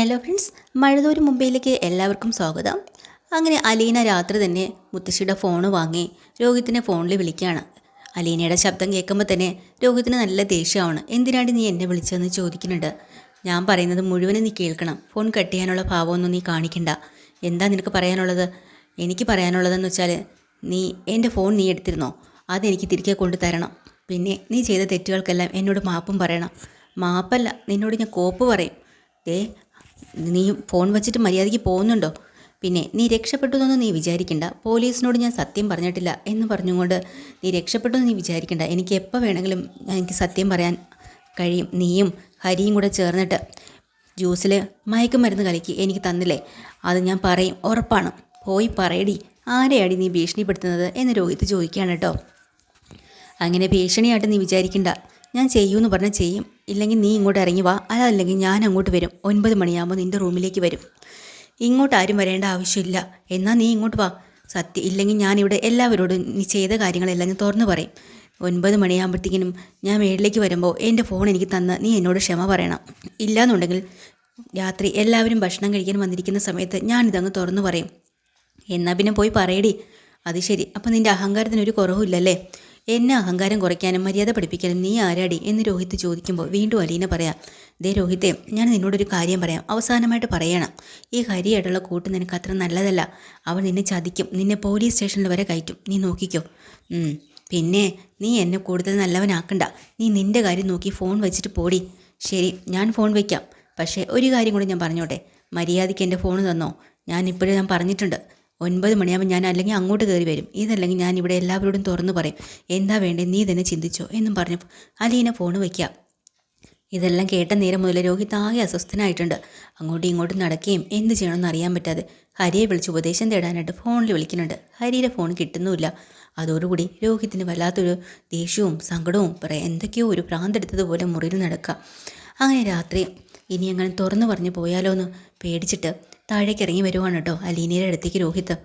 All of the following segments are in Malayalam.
ഹലോ ഫ്രണ്ട്സ് മഴതോരും മുംബൈയിലേക്ക് എല്ലാവർക്കും സ്വാഗതം. അങ്ങനെ അലീന രാത്രി തന്നെ മുത്തശ്ശിയുടെ ഫോൺ വാങ്ങി രോഹിത്തിനെ ഫോണിൽ വിളിക്കുകയാണ്. അലീനയുടെ ശബ്ദം കേൾക്കുമ്പോൾ തന്നെ രോഹിത്തിന് നല്ല ദേഷ്യമാണ്. എന്തിനാണ് നീ എന്നെ വിളിച്ചതെന്ന് ചോദിക്കുന്നുണ്ട്. ഞാൻ പറയുന്നത് മുഴുവനും നീ കേൾക്കണം. ഫോൺ കട്ട് ചെയ്യാനുള്ള ഭാവമൊന്നും നീ കാണിക്കണ്ട. എന്താ നിനക്ക് പറയാനുള്ളത്? എനിക്ക് പറയാനുള്ളതെന്ന് വെച്ചാൽ നീ എന്റെ ഫോൺ നീ എടുത്തിരുന്നോ? അതെനിക്ക് തിരികെ കൊണ്ടു തരണം പിന്നെ നീ ചെയ്ത തെറ്റുകൾക്കെല്ലാം എന്നോട് മാപ്പും പറയണം. മാപ്പല്ല നിന്നോട് ഞാൻ കോപ്പ് പറയും. ദേ നീ ഫോൺ വെച്ചിട്ട് മര്യാദയ്ക്ക് പോകുന്നുണ്ടോ? പിന്നെ നീ രക്ഷപ്പെട്ടു എന്നൊന്നും നീ വിചാരിക്കണ്ട. പോലീസിനോട് ഞാൻ സത്യം പറഞ്ഞിട്ടില്ല എന്ന് പറഞ്ഞുകൊണ്ട് നീ രക്ഷപ്പെട്ടു എന്ന് നീ വിചാരിക്കണ്ട. എനിക്ക് എപ്പോൾ വേണമെങ്കിലും എനിക്ക് സത്യം പറയാൻ കഴിയും. നീയും ഹരിയും കൂടെ ചേർന്നിട്ട് ജ്യൂസിൽ മയക്കുമരുന്ന് കലക്കി എനിക്ക് തന്നില്ലേ? അത് ഞാൻ പറയും. ഉറപ്പാണ്. പോയി പറയടി. ആരെയാടി നീ ഭീഷണിപ്പെടുത്തുന്നത് എന്ന് രോഹിത് ചോദിക്കുകയാണ് കേട്ടോ. അങ്ങനെ ഭീഷണിയായിട്ട് നീ വിചാരിക്കണ്ട. ഞാൻ ചെയ്യൂ എന്ന് പറഞ്ഞാൽ ചെയ്യും. ഇല്ലെങ്കിൽ നീ ഇങ്ങോട്ട് ഇറങ്ങി വാ. അതല്ലെങ്കിൽ ഞാൻ അങ്ങോട്ട് വരും. ഒൻപത് മണിയാകുമ്പോൾ നിന്റെ റൂമിലേക്ക് വരും. ഇങ്ങോട്ട് ആരും വരേണ്ട ആവശ്യമില്ല. എന്നാൽ നീ ഇങ്ങോട്ട് വാ. സത്യം ഇല്ലെങ്കിൽ ഞാനിവിടെ എല്ലാവരോടും നീ ചെയ്ത കാര്യങ്ങളെല്ലാം ഞാൻ തുറന്നു പറയും. ഒൻപത് മണിയാകുമ്പോഴത്തേക്കിനും ഞാൻ മേളിലേക്ക് വരുമ്പോൾ എന്റെ ഫോൺ എനിക്ക് തന്ന് നീ എന്നോട് ക്ഷമ പറയണം. ഇല്ലാന്നുണ്ടെങ്കിൽ രാത്രി എല്ലാവരും ഭക്ഷണം കഴിക്കാൻ വന്നിരിക്കുന്ന സമയത്ത് ഞാനിതങ്ങ് തുറന്നു പറയും. എന്നാൽ പിന്നെ പോയി പറയടി. അത് ശരി. അപ്പം നിന്റെ അഹങ്കാരത്തിന് ഒരു കുറവുമില്ലല്ലേ? എന്നെ അഹങ്കാരം കുറയ്ക്കാനും മര്യാദ പഠിപ്പിക്കാനും നീ ആരാടി എന്ന് രോഹിത് ചോദിക്കുമ്പോൾ വീണ്ടും അലീന പറയാം ദേ രോഹിത്തെ ഞാൻ നിന്നോടൊരു കാര്യം പറയാം. അവസാനമായിട്ട് പറയണം. ഈ ഹരിയായിട്ടുള്ള കൂട്ട് നിനക്ക് അത്ര നല്ലതല്ല. അവൾ നിന്നെ ചതിക്കും. നിന്നെ പോലീസ് സ്റ്റേഷനിൽ വരെ കയറ്റും. നീ നോക്കിക്കോ. പിന്നെ നീ എന്നെ കൂടുതൽ നല്ലവനാക്കണ്ട. നീ നിന്റെ കാര്യം നോക്കി ഫോൺ വെച്ചിട്ട് പോടി. ശരി ഞാൻ ഫോൺ വയ്ക്കാം പക്ഷേ ഒരു കാര്യം കൂടി ഞാൻ പറഞ്ഞോട്ടെ. മര്യാദയ്ക്ക് എന്റെ ഫോൺ തന്നോ? ഞാൻ ഇപ്പോഴും ഞാൻ പറഞ്ഞിട്ടുണ്ട്. ഒൻപത് മണിയാകുമ്പോൾ ഞാൻ അല്ലെങ്കിൽ അങ്ങോട്ട് കയറി വരും. ഇതല്ലെങ്കിൽ ഞാൻ ഇവിടെ എല്ലാവരോടും തുറന്നു പറയും. എന്താ വേണ്ടേ? നീ തന്നെ ചിന്തിച്ചോ? എന്നും പറഞ്ഞു അലീന ഫോൺ വയ്ക്കാം. ഇതെല്ലാം കേട്ട നേരം മുതൽ രോഹിത് ആകെ അസ്വസ്ഥനായിട്ടുണ്ട്. അങ്ങോട്ടും ഇങ്ങോട്ടും നടക്കുകയും എന്ത് ചെയ്യണമെന്ന് അറിയാൻ പറ്റാതെ ഹരിയെ വിളിച്ച് ഉപദേശം തേടാനായിട്ട് ഫോണിൽ വിളിക്കുന്നുണ്ട്. ഹരിയുടെ ഫോൺ കിട്ടുന്നുമില്ല. അതോടുകൂടി രോഹിത്തിന് വല്ലാത്തൊരു ദേഷ്യവും സങ്കടവും പറയാം. എന്തൊക്കെയോ ഒരു പ്രാന്തെടുത്തതുപോലെ മുറിയിൽ നടക്കുക. അങ്ങനെ രാത്രി ഇനി അങ്ങനെ തുറന്നു പറഞ്ഞു പോയാലോ എന്ന് പേടിച്ചിട്ട് താഴേക്ക് ഇറങ്ങി വരുവാണ് കേട്ടോ അലീനയുടെ അടുത്തേക്ക് രോഹിത്ത്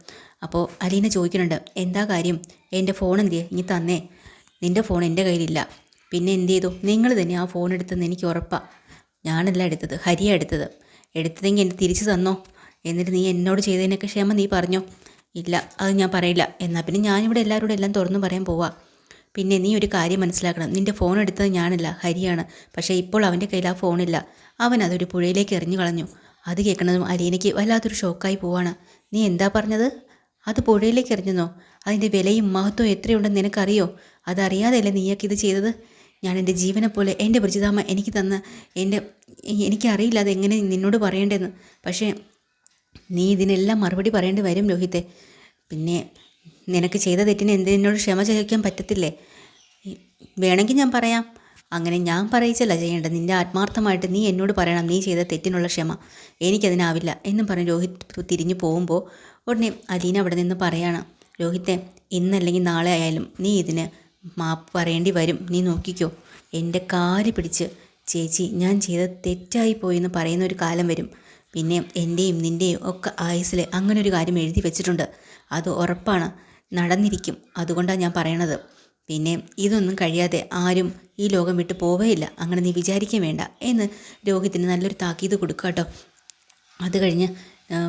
അപ്പോൾ അലീന ചോദിക്കുന്നുണ്ട് എന്താ കാര്യം? എന്റെ ഫോൺ എന്തിയെ? ഇനി തന്നേ. നിന്റെ ഫോൺ എന്റെ കയ്യിലില്ല. പിന്നെ എന്ത് ചെയ്തു? നിങ്ങൾ തന്നെ ആ ഫോൺ എടുത്തെന്ന് എനിക്ക് ഉറപ്പാണ് ഞാനല്ല എടുത്തത് ഹരിയ എടുത്തത്. എടുത്തതെങ്കിൽ എന്നെ തിരിച്ചു തന്നോ? എന്നിട്ട് നീ എന്നോട് ചെയ്തതിനൊക്കെ ക്ഷമ നീ പറഞ്ഞോ? ഇല്ല അത് ഞാൻ പറയില്ല. എന്നാൽ പിന്നെ ഞാനിവിടെ എല്ലാവരോടും എല്ലാം തുറന്നു പറയാൻ പോവാ. പിന്നെ നീ ഒരു കാര്യം മനസ്സിലാക്കണം. നിന്റെ ഫോൺ എടുത്തത് ഞാനല്ല ഹരിയാണ്. പക്ഷേ ഇപ്പോൾ അവന്റെ കയ്യിൽ ആ ഫോണില്ല. അവൻ അതൊരു പുഴയിലേക്ക് എറിഞ്ഞു കളഞ്ഞു. അത് കേൾക്കണതും അലീനയ്ക്ക് വല്ലാത്തൊരു ഷോക്കായി പോവാണ്. നീ എന്താ പറഞ്ഞത്? അത് പുഴയിലേക്ക് എറിഞ്ഞെന്നോ? അതിന്റെ വിലയും മഹത്വവും എത്രയുണ്ടെന്ന് നിനക്കറിയോ? അതറിയാതെയല്ലേ നീയൊക്കെ ഇത് ചെയ്തത്? ഞാൻ എന്റെ ജീവനെ പോലെ എന്റെ പരിചിതാമ്മ എനിക്ക് തന്ന എന്റെ എനിക്കറിയില്ല അതെങ്ങനെ നിന്നോട് പറയേണ്ടതെന്ന്. പക്ഷേ നീ ഇതിനെല്ലാം മറുപടി പറയേണ്ടി വരും രോഹിത്തെ. പിന്നെ നിനക്ക് ചെയ്ത തെറ്റിന് എന്തിനോട് ക്ഷമ ചോദിക്കാൻ പറ്റത്തില്ലേ? വേണമെങ്കിൽ ഞാൻ പറയാം. അങ്ങനെ ഞാൻ പറയിച്ചല്ല ചെയ്യേണ്ടത് നിന്റെ ആത്മാർത്ഥമായിട്ട് നീ എന്നോട് പറയണം നീ ചെയ്ത തെറ്റിനുള്ള ക്ഷമ. എനിക്കതിനാവില്ല എന്നും പറഞ്ഞ് രോഹിത് തിരിഞ്ഞു പോകുമ്പോൾ ഉടനെ അലീന അവിടെ നിന്ന് പറയാണ് രോഹിത്തെ ഇന്നല്ലെങ്കിൽ നാളെ ആയാലും നീ ഇതിന് മാപ്പ് പറയേണ്ടി വരും. നീ നോക്കിക്കോ. എന്റെ കാൽ പിടിച്ച് ചേച്ചി ഞാൻ ചെയ്ത തെറ്റായി പോയി എന്ന് പറയുന്ന ഒരു കാലം വരും. പിന്നെ എന്റെയും നിന്റെയും ഒക്കെ ആയുസ്സിൽ അങ്ങനെ ഒരു കാര്യം എഴുതി വെച്ചിട്ടുണ്ട്. അത് ഉറപ്പാണ്. നടന്നിരിക്കും. അതുകൊണ്ടാണ് ഞാൻ പറയണത്. പിന്നെ ഇതൊന്നും കഴിയാതെ ആരും ഈ ലോകം വിട്ടു പോവേയില്ല അങ്ങനെ നീ വിചാരിക്കാൻ വേണ്ട എന്ന് രോഹിത്തിന് നല്ലൊരു താക്കീത് കൊടുക്കുക കേട്ടോ. അത് കഴിഞ്ഞ്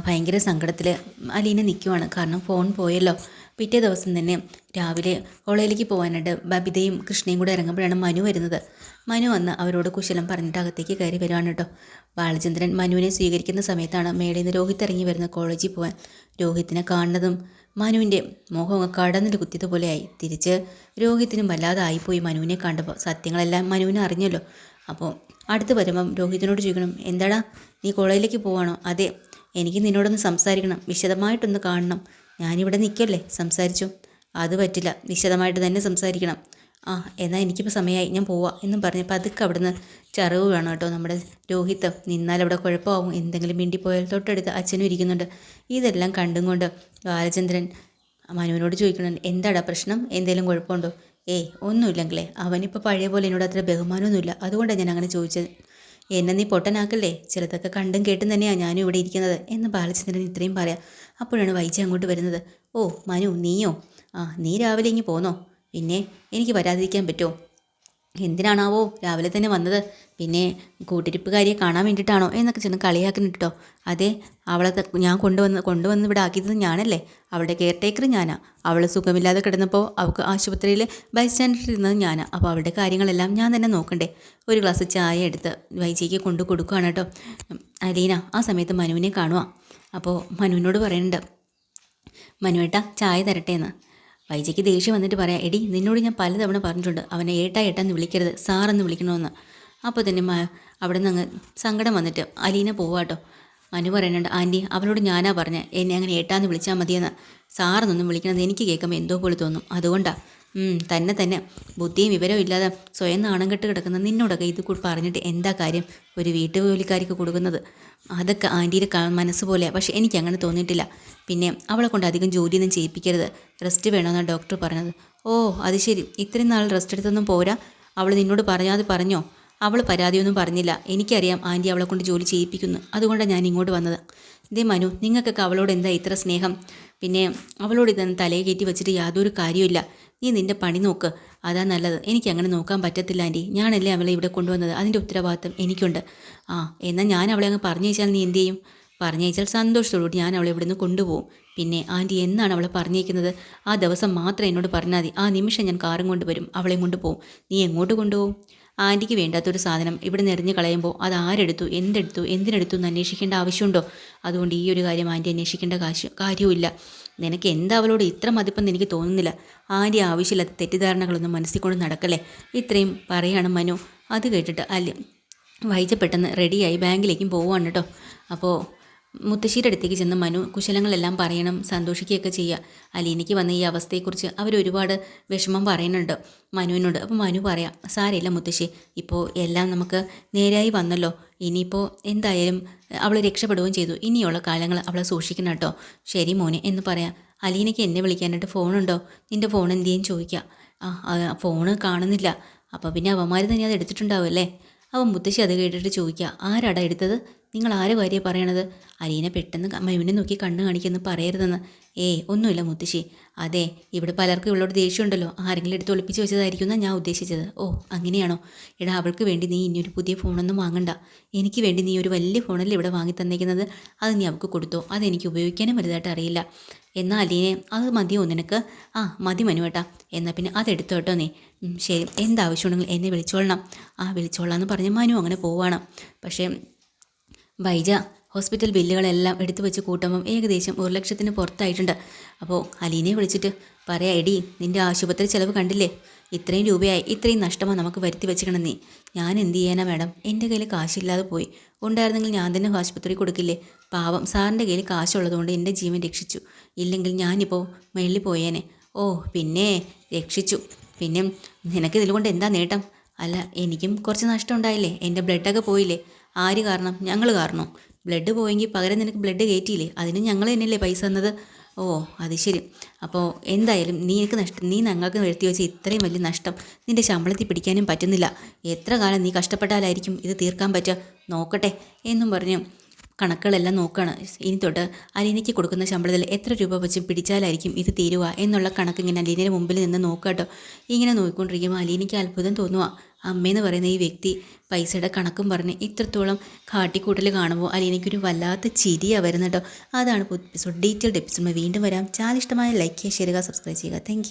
ഭയങ്കര സങ്കടത്തിൽ അലീന നിൽക്കുവാണ് കാരണം ഫോൺ പോയല്ലോ. പിറ്റേ ദിവസം തന്നെ രാവിലെ കോളേജിലേക്ക് പോകാനായിട്ട് ബബിതയും കൃഷ്ണയും കൂടെ ഇറങ്ങുമ്പോഴാണ് മനു വരുന്നത്. മനു വന്ന് അവരോട് കുശലം പറഞ്ഞിട്ട് അകത്തേക്ക് കയറി വരുവാണ് കേട്ടോ. ബാലചന്ദ്രൻ മനുവിനെ സ്വീകരിക്കുന്ന സമയത്താണ് മേളിൽ നിന്ന് രോഹിത് ഇറങ്ങി വരുന്നത് കോളേജിൽ പോകാൻ രോഹിത്തിനെ കാണുന്നതും മനുവിന്റെ മുഖം അങ്ങ് കടന്നിട്ട് കുത്തിയതുപോലെയായി തിരിച്ച് രോഹിത്തിനും വല്ലാതെ ആയിപ്പോയി മനുവിനെ കണ്ടപ്പോൾ. സത്യങ്ങളെല്ലാം മനുവിനെ അറിഞ്ഞല്ലോ. അപ്പോൾ അടുത്ത് വരുമ്പം രോഹിത്തിനോട് ചോദിക്കണം എന്താടാ നീ കോളേജിലേക്ക് പോവാണോ? അതെ എനിക്ക് നിന്നോടൊന്ന് സംസാരിക്കണം. വിശദമായിട്ടൊന്ന് കാണണം. ഞാനിവിടെ നിൽക്കല്ലേ സംസാരിച്ചു? അത് പറ്റില്ല. വിശദമായിട്ട് തന്നെ സംസാരിക്കണം. ആ എന്നാൽ എനിക്കിപ്പോൾ സമയമായി ഞാൻ പോവാം എന്നും പറഞ്ഞപ്പോൾ അതൊക്കെ അവിടുന്ന് ചറിവ് വേണം കേട്ടോ നമ്മുടെ രോഹിത്ത്. നിന്നാൽ അവിടെ കുഴപ്പമാവും. എന്തെങ്കിലും മിണ്ടി പോയാൽ തൊട്ടടുത്ത് അച്ഛനും ഇരിക്കുന്നുണ്ട്. ഇതെല്ലാം കണ്ടും കൊണ്ട് ബാലചന്ദ്രൻ മനുവിനോട് ചോദിക്കണം എന്താടാ പ്രശ്നം? എന്തെങ്കിലും കുഴപ്പമുണ്ടോ? ഏയ് ഒന്നുമില്ലെങ്കിലേ. അവനിപ്പോൾ പഴയ പോലെ എന്നോട് അത്ര ബഹുമാനമൊന്നുമില്ല. അതുകൊണ്ടാണ് ഞാൻ അങ്ങനെ ചോദിച്ചത്. എന്നെ നീ പൊട്ടനാക്കല്ലേ? ചിലതൊക്കെ കണ്ടും കേട്ടും തന്നെയാണ് ഞാനും ഇവിടെ ഇരിക്കുന്നത്. എന്ന് ബാലചന്ദ്രൻ ഇത്രയും പറയാം. അപ്പോഴാണ് വൈജി അങ്ങോട്ട് വരുന്നത്. ഓ മനു നീയോ? ആ നീ രാവിലെ ഇങ്ങ് പോന്നോ? പിന്നെ എനിക്ക് വരാതിരിക്കാൻ പറ്റുമോ? എന്തിനാണാവോ രാവിലെ തന്നെ വന്നത്. പിന്നെ കൂട്ടിരിപ്പുകാരിയെ കാണാൻ വേണ്ടിയിട്ടാണോ എന്നൊക്കെ ചെന്ന് കളിയാക്കുന്നുണ്ട്? കേട്ടോ അതെ അവളെ ഞാൻ കൊണ്ടുവന്ന് കൊണ്ടുവന്ന് ഇവിടെ ആക്കിയത് ഞാനല്ലേ? അവളുടെ കെയർ ടേക്കർ ഞാനാ. അവൾ സുഖമില്ലാതെ കിടന്നപ്പോൾ അവൾക്ക് ആശുപത്രിയിൽ ബൈസ്റ്റാൻഡർ ഇരുന്നത് ഞാനാ. അപ്പോൾ അവളുടെ കാര്യങ്ങളെല്ലാം ഞാൻ തന്നെ നോക്കണ്ടേ? ഒരു ഗ്ലാസ് ചായ എടുത്ത് വൈജിക്ക് കൊണ്ടു കൊടുക്കുകയാണ് കേട്ടോ. അലീന ആ സമയത്ത് മനുവിനെ കാണുക അപ്പോൾ മനുവിനോട് പറയുന്നുണ്ട് മനുവേട്ട ചായ തരട്ടെ എന്ന് വൈജയ്ക്ക് ദേഷ്യം വന്നിട്ട് പറയാം എടി നിന്നോട് ഞാൻ പലതവണ പറഞ്ഞിട്ടുണ്ട് അവനെ ഏട്ടാ ഏട്ടാന്ന് വിളിക്കരുത് സാറെന്ന് വിളിക്കണമെന്ന് അപ്പോൾ തന്നെ അവിടെ നിന്ന് അങ്ങ് സങ്കടം വന്നിട്ട് അലീന പോവാട്ടോ മനു പറയുന്നുണ്ട് ആന്റി അവനോട് ഞാനാ പറഞ്ഞത് എന്നെ അങ്ങനെ ഏട്ടാന്ന് വിളിച്ചാൽ മതിയെന്ന്. സാറെന്നൊന്നും വിളിക്കണത് എനിക്ക് കേൾക്കുമ്പോൾ എന്തോ പോലെ തോന്നും അതുകൊണ്ടാ. ഉം, തന്നെ തന്നെ. ബുദ്ധിയും വിവരവും ഇല്ലാതെ സ്വയം നാണം കെട്ട് കിടക്കുന്ന നിന്നോടൊക്കെ ഇത് പറഞ്ഞിട്ട് എന്താ കാര്യം? ഒരു വീട്ടുജോലിക്കാരിക്ക് കൊടുക്കുന്നത്. അതൊക്കെ ആന്റിയുടെ മനസ്സ് പോലെ പക്ഷേ എനിക്ക് അങ്ങനെ തോന്നിയിട്ടില്ല. പിന്നെ അവളെ കൊണ്ട് അധികം ജോലിയൊന്നും ചെയ്യിപ്പിക്കരുത്. റെസ്റ്റ് വേണമെന്നാണ് ഡോക്ടർ പറഞ്ഞത്. ഓ അത് ശരി. ഇത്രയും നാൾ റെസ്റ്റ് എടുത്തൊന്നും പോരാ? അവൾ നിന്നോട് പറയാതെ പറഞ്ഞോ? അവൾ പരാതിയൊന്നും പറഞ്ഞില്ല. എനിക്കറിയാം ആന്റി അവളെ കൊണ്ട് ജോലി ചെയ്യിപ്പിക്കുന്നു. അതുകൊണ്ടാണ് ഞാൻ ഇങ്ങോട്ട് വന്നത്. ഇതേ മനു നിങ്ങൾക്കൊക്കെ അവളോട് എന്താ ഇത്ര സ്നേഹം? പിന്നെ അവളോട് ഇതൊന്നും തലയെ കയറ്റി വെച്ചിട്ട് യാതൊരു കാര്യമില്ല നീ നിന്റെ പണി നോക്ക്. അതാ നല്ലത്. എനിക്ക് അങ്ങനെ നോക്കാൻ പറ്റത്തില്ല ആന്റി. ഞാനല്ലേ അവളെ ഇവിടെ കൊണ്ടുവന്നത്? അതിന്റെ ഉത്തരവാദിത്തം എനിക്കുണ്ട്. ആ എന്നാൽ ഞാൻ അവളെ അങ്ങ് പറഞ്ഞയച്ചാൽ നീ എന്തു ചെയ്യും? പറഞ്ഞയച്ചാൽ സന്തോഷത്തോടുകൂടി ഞാൻ അവളെ ഇവിടുന്ന് കൊണ്ടുപോകും. പിന്നെ ആന്റി എന്നാണ് അവളെ പറഞ്ഞേക്കുന്നത് ആ ദിവസം മാത്രം എന്നോട് പറഞ്ഞാൽ മതി. ആ നിമിഷം ഞാൻ കാറും കൊണ്ടുവരും. അവളെയും കൊണ്ടുപോകും. നീ എങ്ങോട്ട് കൊണ്ടുപോകും? ആന്റിക്ക് വേണ്ടാത്തൊരു സാധനം ഇവിടെ നിറഞ്ഞു കളയുമ്പോൾ അത് ആരെടുത്തു എന്തെടുത്തു എന്തിനെടുത്തു എന്ന് അന്വേഷിക്കേണ്ട ആവശ്യമുണ്ടോ? അതുകൊണ്ട് ഈ ഒരു കാര്യം ആന്റി അന്വേഷിക്കേണ്ട കാശ് കാര്യവുമില്ല. നിനക്ക് എന്താ അവളോട് ഇത്ര മതിപ്പെന്ന് എനിക്ക് തോന്നുന്നില്ല. ആന്റി ആവശ്യമില്ലാത്ത തെറ്റിദ്ധാരണകളൊന്നും മനസ്സിൽ കൊണ്ട് നടക്കല്ലേ? ഇത്രയും പറയാണ് മനു. അത് കേട്ടിട്ട് അല്ല വൈജ പെട്ടെന്ന് റെഡിയായി ബാങ്കിലേക്കും പോവുകയാണ് കേട്ടോ. അപ്പോൾ മുത്തശ്ശിയുടെ അടുത്തേക്ക് ചെന്ന് മനു കുശലങ്ങളെല്ലാം പറയണം സന്തോഷിക്കുകയൊക്കെ ചെയ്യുക അലീനയ്ക്ക് വന്ന ഈ അവസ്ഥയെക്കുറിച്ച് അവർ ഒരുപാട് വിഷമം പറയുന്നുണ്ട് മനുവിനോട്. അപ്പോൾ മനു പറയാം സാരമില്ല മുത്തശ്ശി ഇപ്പോൾ എല്ലാം നമുക്ക് നേരായി വന്നല്ലോ. ഇനിയിപ്പോൾ എന്തായാലും അവൾ രക്ഷപ്പെടുകയും ചെയ്തു. ഇനിയുള്ള കാലങ്ങൾ അവളെ സൂക്ഷിക്കണം കേട്ടോ. ശരി മോനെ എന്ന് പറയാം. അലീനയ്ക്ക് എന്നെ വിളിക്കാനായിട്ട് ഫോണുണ്ടോ? നിന്റെ ഫോൺ എന്ത് ചെയ്യും ചോദിക്കാം. ആ ആ, ഫോണ് കാണുന്നില്ല. അപ്പോൾ പിന്നെ അവന്മാർ തന്നെ അത് എടുത്തിട്ടുണ്ടാവും അല്ലേ? അവൻ മുത്തശ്ശി അത് കേട്ടിട്ട് ചോദിക്കുക ആരാടാ എടുത്തത്? നിങ്ങൾ ആരെ കാര്യം പറയണത്? അലീന പെട്ടെന്ന് മയുവിനെ നോക്കി കണ്ണ് കാണിക്കുന്നു പറയരുതെന്ന്. ഏയ് ഒന്നുമില്ല മുത്തശ്ശി. അതെ ഇവിടെ പലർക്കും ഇവളോട് ദേഷ്യമുണ്ടല്ലോ. ആരെങ്കിലും എടുത്ത് ഒളിപ്പിച്ച് വെച്ചതായിരിക്കും എന്നാണ് ഞാൻ ഉദ്ദേശിച്ചത്. ഓ അങ്ങനെയാണോ? എടാ അവൾക്ക് വേണ്ടി നീ ഇനി ഒരു പുതിയ ഫോണൊന്നും വാങ്ങണ്ട. എനിക്ക് വേണ്ടി നീ ഒരു വലിയ ഫോണല്ലേ ഇവിടെ വാങ്ങി തന്നേക്കുന്നത്. അത് നീ അവൾക്ക് കൊടുത്തോ? അതെനിക്ക് ഉപയോഗിക്കാനും വലുതായിട്ട് അറിയില്ല. എന്നാൽ അലീനെ അത് മതിയോ നിനക്ക്? ആ മതി മനുവേട്ടാ. എന്നാൽ പിന്നെ അതെടുത്തോ കേട്ടോ നീ. ശരി. എന്താവശ്യമുണ്ടെങ്കിൽ എന്നെ വിളിച്ചോളണം. ആ വിളിച്ചോളാം എന്ന് പറഞ്ഞ് മനു അങ്ങനെ പോവാണ്. പക്ഷേ വൈജ ഹോസ്പിറ്റൽ ബില്ലുകളെല്ലാം എടുത്തു വെച്ച് കൂട്ടുമ്പം ഏകദേശം ഒരു ലക്ഷത്തിന് പുറത്തായിട്ടുണ്ട്. അപ്പോൾ അലീനെ വിളിച്ചിട്ട് പറയാ എടി നിന്റെ ആശുപത്രി ചിലവ് കണ്ടില്ലേ? ഇത്രയും രൂപയായി ഇത്രയും നഷ്ടമാണ് നമുക്ക് വരുത്തി വെച്ചിക്കണം നീ. ഞാൻ എന്ത് ചെയ്യാനാ മാഡം? എന്റെ കയ്യിൽ കാശില്ലാതെ പോയി. ഉണ്ടായിരുന്നെങ്കിൽ ഞാൻ തന്നെ ആശുപത്രി കൊടുക്കില്ലേ? പാവം സാറിന്റെ കയ്യിൽ കാശുള്ളതുകൊണ്ട് എന്റെ ജീവൻ രക്ഷിച്ചു. ഇല്ലെങ്കിൽ ഞാനിപ്പോൾ മേളിൽ പോയേനെ. ഓ പിന്നെ രക്ഷിച്ചു. പിന്നെ നിനക്ക് ഇതിൽ കൊണ്ട് എന്താ നേട്ടം? അല്ല എനിക്കും കുറച്ച് നഷ്ടം ഉണ്ടായില്ലേ? എന്റെ ബ്ലഡൊക്കെ പോയില്ലേ? ആര് കാരണം? ഞങ്ങൾ കാരണം. ബ്ലഡ് പോയെങ്കിൽ പകരം നിനക്ക് ബ്ലഡ് കയറ്റിയില്ലേ അതിന് ഞങ്ങൾ തന്നെയല്ലേ പൈസ തന്നത്. ഓ അത് ശരി. അപ്പോൾ എന്തായാലും നീ എനിക്ക് നഷ്ടം നീ ഞങ്ങൾക്ക് വരുത്തി വെച്ച ഇത്രയും വലിയ നഷ്ടം നിന്റെ ശമ്പളത്തിൽ പിടിക്കാനും പറ്റുന്നില്ല. എത്ര കാലം നീ കഷ്ടപ്പെട്ടാലായിരിക്കും ഇത് തീർക്കാൻ പറ്റുക? നോക്കട്ടെ എന്നും പറഞ്ഞു കണക്കുകളെല്ലാം നോക്കുകയാണ് ഇനി തൊട്ട് അലീനയ്ക്ക് കൊടുക്കുന്ന ശമ്പളത്തിൽ എത്ര രൂപ വെച്ച് പിടിച്ചാലായിരിക്കും ഇത് തീരുക എന്നുള്ള കണക്ക് ഇങ്ങനെ അലീനയുടെ മുമ്പിൽ നിന്ന് നോക്കുക കേട്ടോ ഇങ്ങനെ നോക്കിക്കൊണ്ടിരിക്കുമ്പോൾ അലീനയ്ക്ക് അത്ഭുതം തോന്നുക അമ്മയെന്ന് പറയുന്ന ഈ വ്യക്തി പൈസയുടെ കണക്കും പറഞ്ഞ് ഇത്രത്തോളം കാട്ടിക്കൂട്ടൽ കാണുമ്പോൾ അലീനയ്ക്കൊരു വല്ലാത്ത ചിരിയാണ് വരുന്നത് കേട്ടോ അതാണ് എപ്പിസോഡ് ഡീറ്റെയിൽഡ് എപ്പിസോഡ് വീണ്ടും വരാം. ചാനൽ ഇഷ്ടമായ ലൈക്ക് ചെയ്യുക ഷെയർ ചെയ്യുക സബ്സ്ക്രൈബ് ചെയ്യുക. താങ്ക്